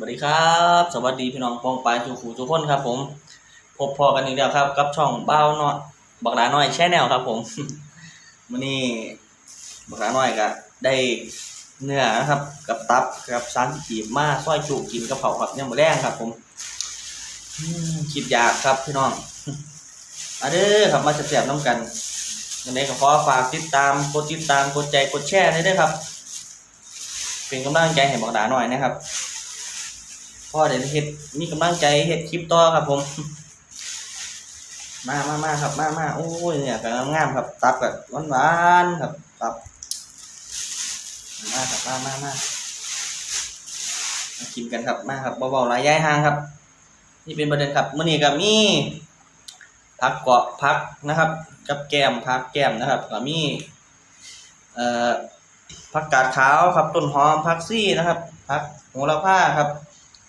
วัสดีครับ สวัสดีพี่น้องปองปายทุกขู่ทุกคนครับ ผม พบพอกันอีกแล้วครับ กับช่องเบ้าน้อยบักหลาน้อยแชนแนลครับ ผมวันนี้บักหลาน้อยก็ได้เนื้อนะครับ กับตับกับซันกีบมาซอยจุกินกระเพราครับยังมือแรงครับ ผมคิดอยากครับพี่น้องมาเด้อครับมาแซ่บน้ำกันยังไงก็ขอฝากติดตามกดติดตามกดใจกดแชร์ให้ด้วยครับ เป็นกำลังใจให้บักหลาน้อยนะครับ พ่อเดี๋ยวเฮ็ดมีกำลังใจเฮ็ดคลิปต่อครับผม มามามาครับ มามาโอ้ยเนี่ยกำลังงามครับ ตับกับหวานๆครับ ตับ มาครับมามามามากินกันครับ มาครับเบาๆหลายย้ายห่างครับ นี่เป็นประเด็นครับมื้อนี้ก็มีผักเกาะผักนะครับ กับแก้มผักแก้มนะครับก็มีเอ่อผักกาดขาวครับต้นหอมผักซี่นะครับผักโหระพาครับ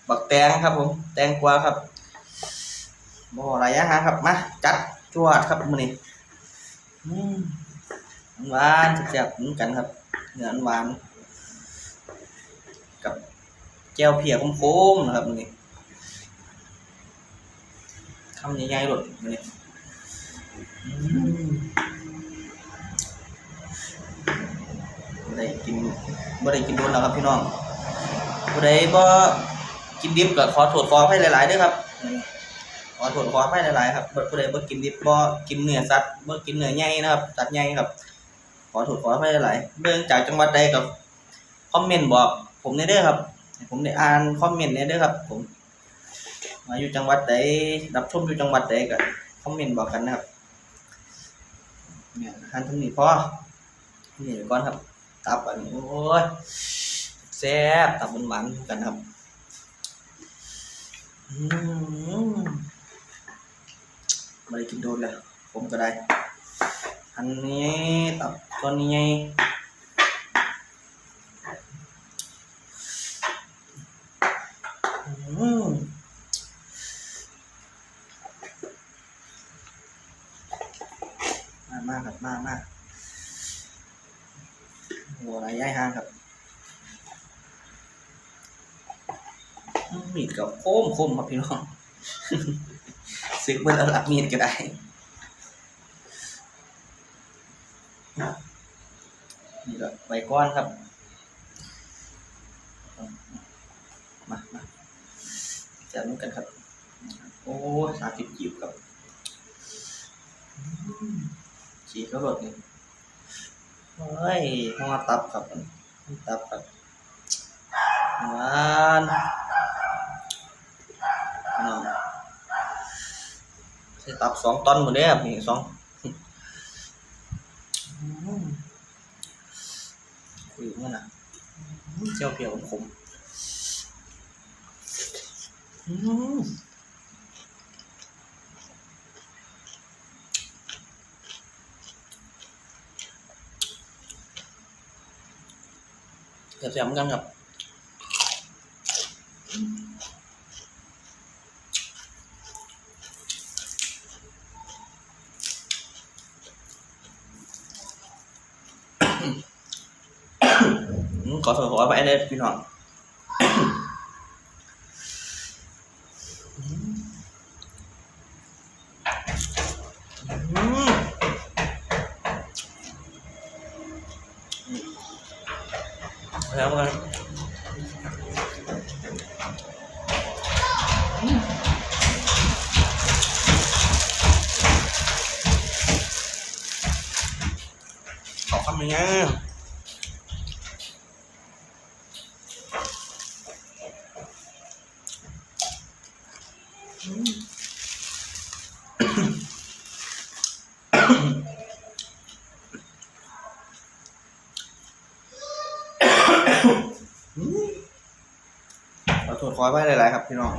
บักแตงครับ ผม แตงกวาครับบ่หลายอย่างครับมาจัดจวดครับมื้อนี้หวานแซ่บๆเหมือนกันครับเนื้อหวานกับแจ่วเพียคมๆนะครับมื้อนี้คำใหญ่ๆหลดมื้อนี้บ่ได้กินบ่ได้กินโดนแล้วครับพี่น้องผู้ใดบ่ กินดิบก็ขอโทษขออภัยหลายๆด้วยครับขอโทษขออภัยหลายๆครับผู้ใดบ่กินดิบบ่กินเนื้อสัตว์บ่กินเนื้อใหญ่นะครับสัตว์ใหญ่ครับ ขอโทษขออภัยหลายๆเรื่องจากจังหวัดใดก็คอมเมนต์บอก ผมได้เด้อครับ ผมได้อ่านคอมเมนต์ได้เด้อครับ ผม มาอยู่จังหวัดใดรับชมอยู่จังหวัดใดก็คอมเมนต์บอกกันนะครับเนี่ยหันทางนี้พอนี่ยก่อนครับตับอันนี้โอ้ยแซ่บตับหวานๆกันครับ ไม่ได้กินโดนเลยผมก็ได้ อันนี้ตับตัวนี้ไงอืมมามาครับมามาหัวอะไรย่ายห้างครับ มีดกับโคมคมครับพี่น้องซื้อเมื่อแล้วรับมีดก็ได้นี่ก็ใบก้อนครับมามาจะนุ่กันครับ โอ้สามสิบจีบครับอืมจีก็รดนี่เฮ้ยหัวตับครับตับครับหวาน ใส่ตับสองตอนหมดเลยครับนี่สองคุยมันอะเจ้าเปียวขมอืมแซ่บๆเหมือนกันครับ อืมขอโทษขออภัย เลยพี่น้องแล้วกันขอคำหนึ่ เราตรวจคอยไว้หลายๆครับพี่น้อง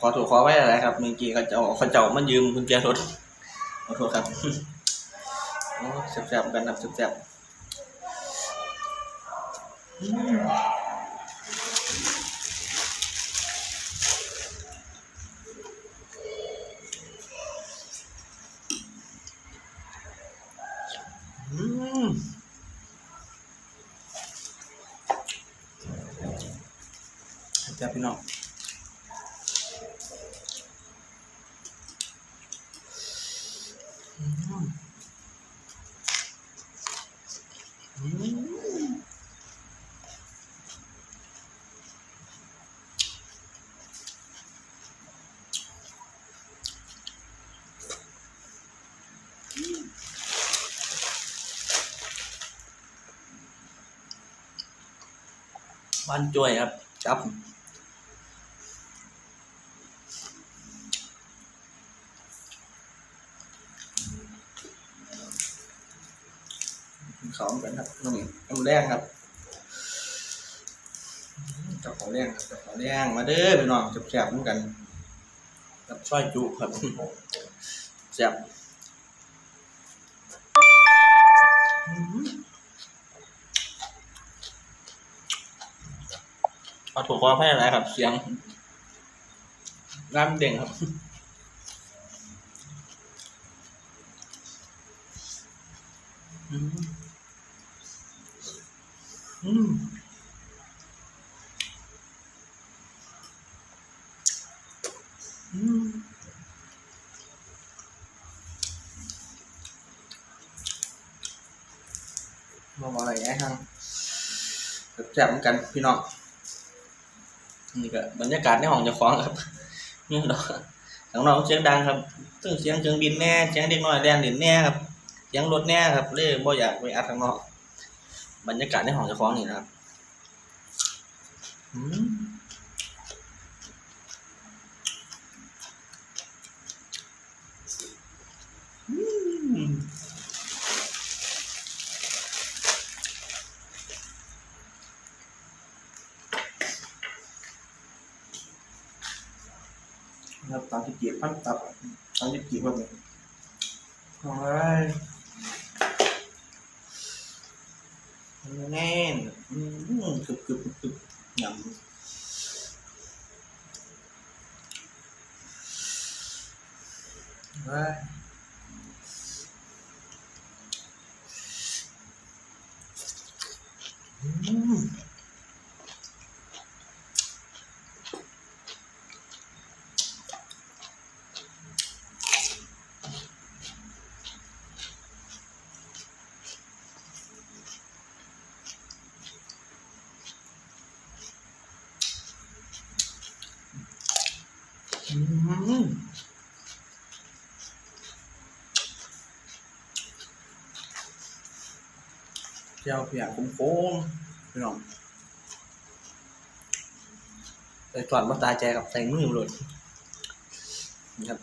ขอถูกขอไว้อะไรครับ เมื่อกี้เขาเจ้าเขาเจ้ามันยืมกุญแจรถขอโทษครับโอ้แซ่บๆกันครับแซ่บๆอืมอืมแซ่บพี่น้องอืมอืม บ้านจ่วยครับ ครับ ของ กันครับน้องน้ำแดงครับกับของแดงครับกับของแดงมาเด้อพี่น้องแซ่บๆเหมือนกันกับซอยจุครับแซ่บอืมขอถูกขอแพ้อะไรครับ เสียงร้านเด่งครับอืม อืมอืมมาบอกอะไรไอ้ทางแซ่บเหมือนกันพี่น้องนี่ก็บรรยากาศในห้องจะคล้องครับนี่ดอกข้างนอกเสียงดังครับซึ่งเสียงเครื่องบินแน่เสียงเด็กน้อยแดนเด่นแน่ครับเสียงรถแน่ครับเลยบ่อยากไปอัดข้างนอก บรรยากาศในห้องเจะคล้าของนี่นะครับครับตามที่เกียบพันตับตามที่เกียบแบบนี้โอ้ย แน่นอืมกรึบกรึบกรึบกรึบยำเฮ้ยอืม อืมเจ้าเพียงโค้งๆพี่น้องใส่จอดมาตายใจกับใส่มือเลยนะครับ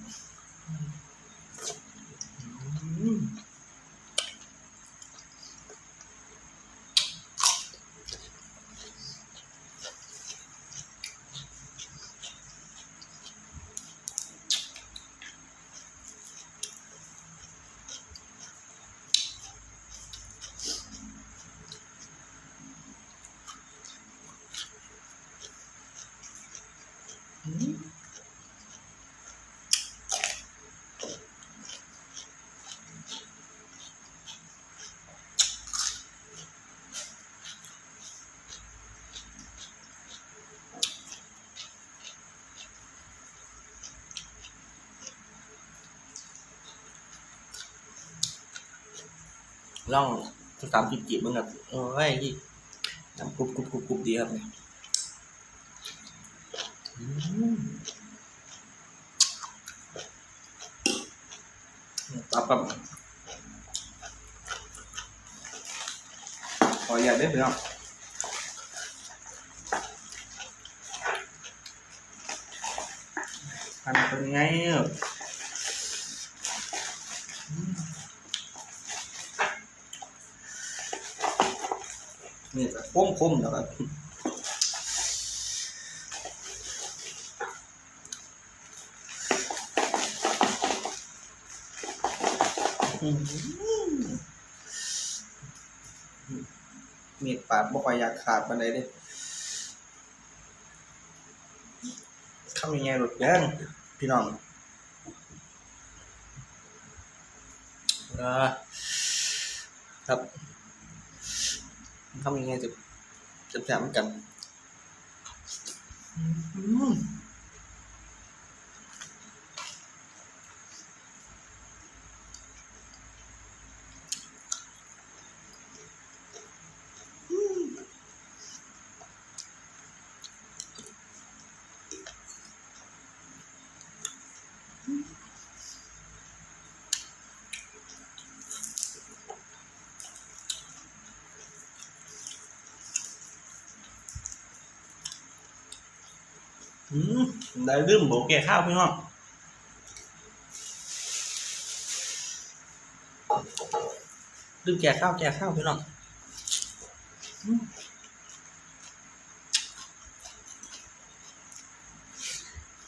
ล่องสามสิบจีบมึงแบบโอ้ยยี่น้ำกรุบกรุบกรุบกรุบดีครับเนี่ยอืม ตับกับขออย่ากได้ไหมครับทำเป็นไงนี่จะคมๆนะครับ มมีดปาดบ่ค่อยอยากขาดปานใดเด้ทำยังไงหลุดแย่งพี่น้องอ่าครับทำยังไงจะจะแถมกัน อืม ได้ลืมโบแก่ข้าวพี่น้องลืมแก่ข้าวแก่ข้าวพี่น้องอืม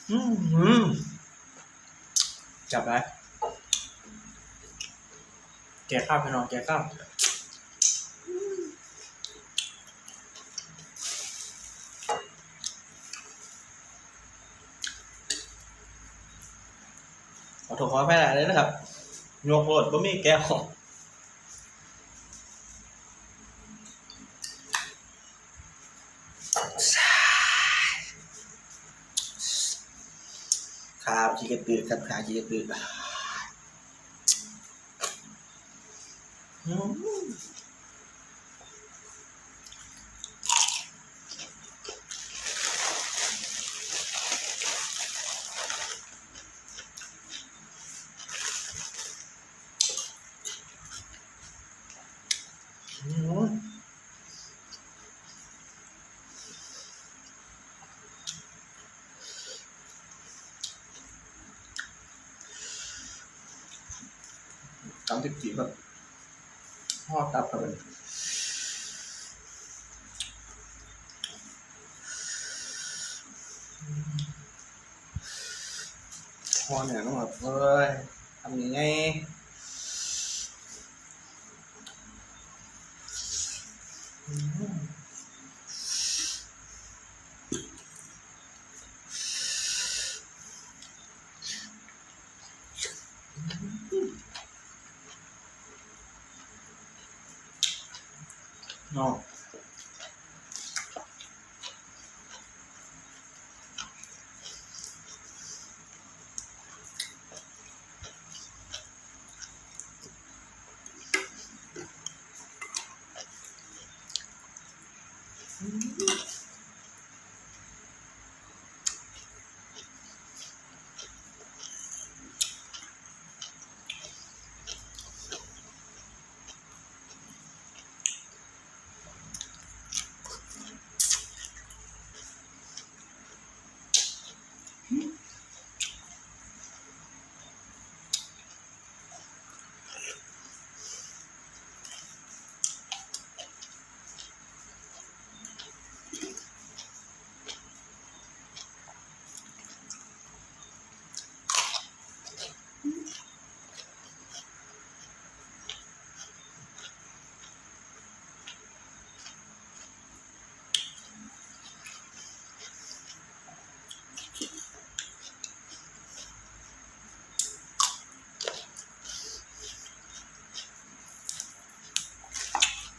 อืมอืมจับไปแก่ข้าวพี่น้องแก่ข้าว ถูกขอแพ้หลายเลยนะครับยกโหลดบ่มีแก้วครับขี้กระตือครับขาขี้กระตือม สามสิบสี่แบบทอดตั บ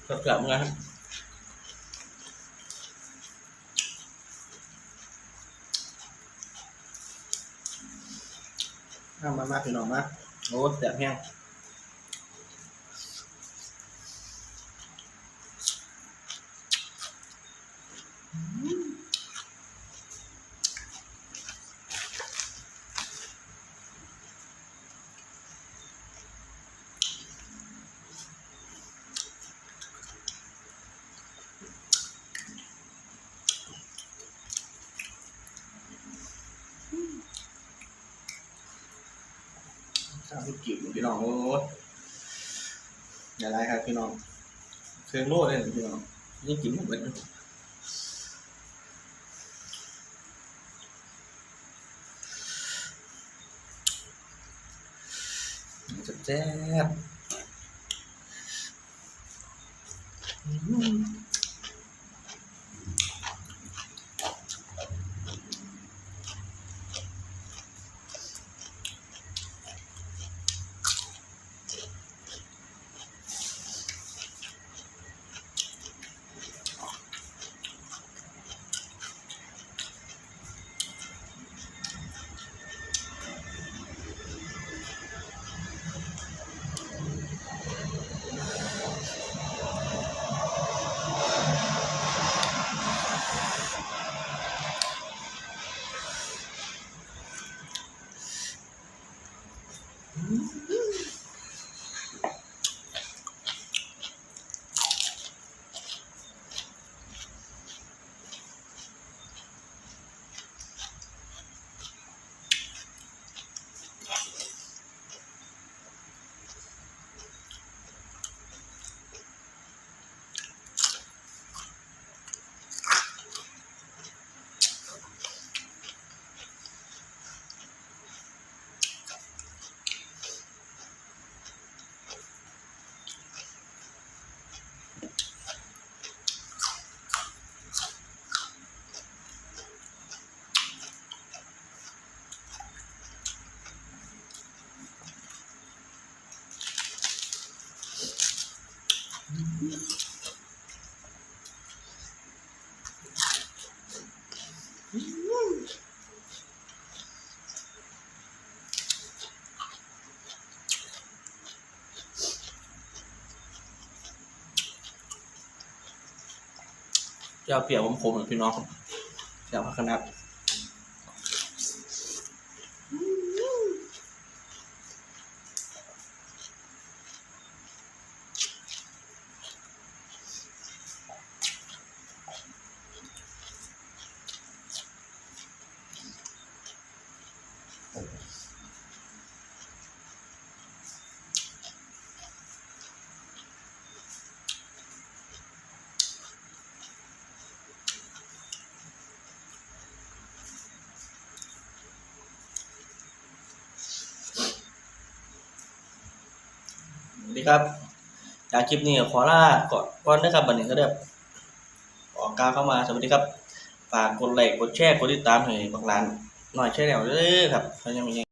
กลับทอดเนี่ยต้องแบบเอ้ยทำยังไงอืมเนาะเกือบๆเหมือนกันครับเอามามาพี่น้องมาโอ้แสบแห้ง จืดพี่น้องโอ้ยอย่าไรครับพี่น้องเชิงโลดเลยพี่น้องนี่กินหมดเลยจะแจ๊บ เจ้าเปียกผมผมเหมือนพี่น้องครับเจ้าพักขนา ดสวัสดีครับ จากคลิปนี้ขอลาก่อนก่อนนะครับบันนี้ก็ได้ออกกาวเข้ามาสวัสดีครับ ฝากกดไลค์กดแชร์กดติดตามให้บางร้าน หน่อยแชร์แนวเด้อครับเขายังมี